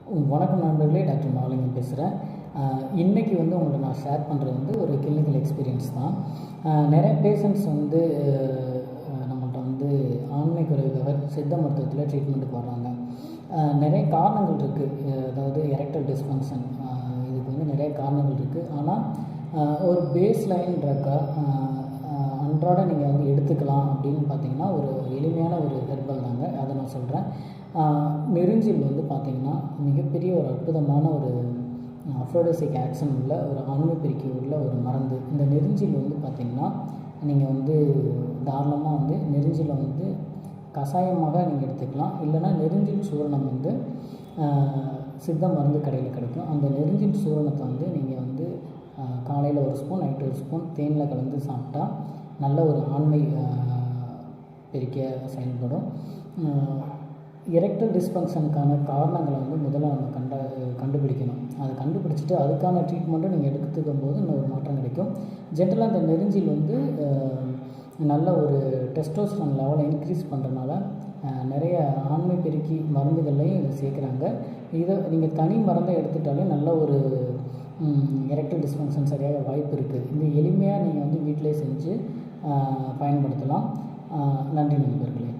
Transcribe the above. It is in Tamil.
வணக்கம் நண்பர்களே டாக்டர் மாலிங்கம் பேசுகிறேன் இன்றைக்கி வந்து உங்களை நான் ஷேர் பண்ணுறது வந்து ஒரு கிளினிக்கல் எக்ஸ்பீரியன்ஸ் தான். நிறைய பேஷண்ட்ஸ் வந்து நம்மள்கிட்ட வந்து ஆண்மை குறைவுக்காக சித்த மருத்துவத்தில் ட்ரீட்மெண்ட்டுக்கு வர்றாங்க. நிறைய காரணங்கள் இருக்குது அதாவது எரக்டல் டிஸ்ஃபங்க்ஷன் இதுக்கு வந்து நிறைய காரணங்கள் இருக்குது ஆனால் ஒரு பேஸ் லைன் ட்ரக்காக அன்றாட நீங்கள் வந்து எடுத்துக்கலாம் அப்படின்னு பார்த்தீங்கன்னா ஒரு எளிமையான ஒரு ஹெர்பல் தாங்க. அதை நான் சொல்கிறேன் நெருஞ்சில் வந்து பார்த்தீங்கன்னா மிகப்பெரிய ஒரு அற்புதமான ஒரு அஃப்ரோடோசிக் ஆக்ஷன் உள்ள ஒரு ஆண்மை பெருக்கி உள்ள ஒரு மருந்து. இந்த நெருஞ்சில் வந்து பார்த்திங்கன்னா நீங்கள் வந்து தாராளமாக வந்து நெருஞ்சில் வந்து கஷாயமாக நீங்கள் எடுத்துக்கலாம். இல்லைன்னா நெருஞ்சில் சூரணம் வந்து சித்த மருந்து கடையில் கிடைக்கும். அந்த நெருஞ்சில் சூரணத்தை வந்து நீங்கள் வந்து காலையில் ஒரு ஸ்பூன் நைட்டு ஒரு ஸ்பூன் தேனில் கலந்து சாப்பிட்டா நல்ல ஒரு ஆண்மை பெருக்க செயல்படும். எரெக்டல் டிஸ்ஃபங்க்ஷனுக்கான காரணங்களை வந்து முதல்ல நம்ம கண்ட கண்டுபிடிக்கணும். அதை கண்டுபிடிச்சிட்டு அதுக்கான ட்ரீட்மெண்ட்டை நீங்கள் எடுத்துக்கும் போது இன்னும் ஒரு மாற்றம் கிடைக்கும். ஜென்ரலாக அந்த நெருஞ்சில் வந்து நல்ல ஒரு டெஸ்டோஸ்டன் லெவலை இன்க்ரீஸ் பண்ணுறனால நிறைய ஆண்மை பெருக்கி மருந்துகள்லையும் இதை சேர்க்குறாங்க. இதை நீங்கள் தனி மருந்தை எடுத்துட்டாலே நல்ல ஒரு எரெக்டல் டிஸ்ஃபங்க்ஷன் சரியாக வாய்ப்பு இருக்குது இந்த எளிமையாக நீங்கள் வந்து வீட்டிலே செஞ்சு பயன்படுத்தலாம். நன்றி நண்பர்களே.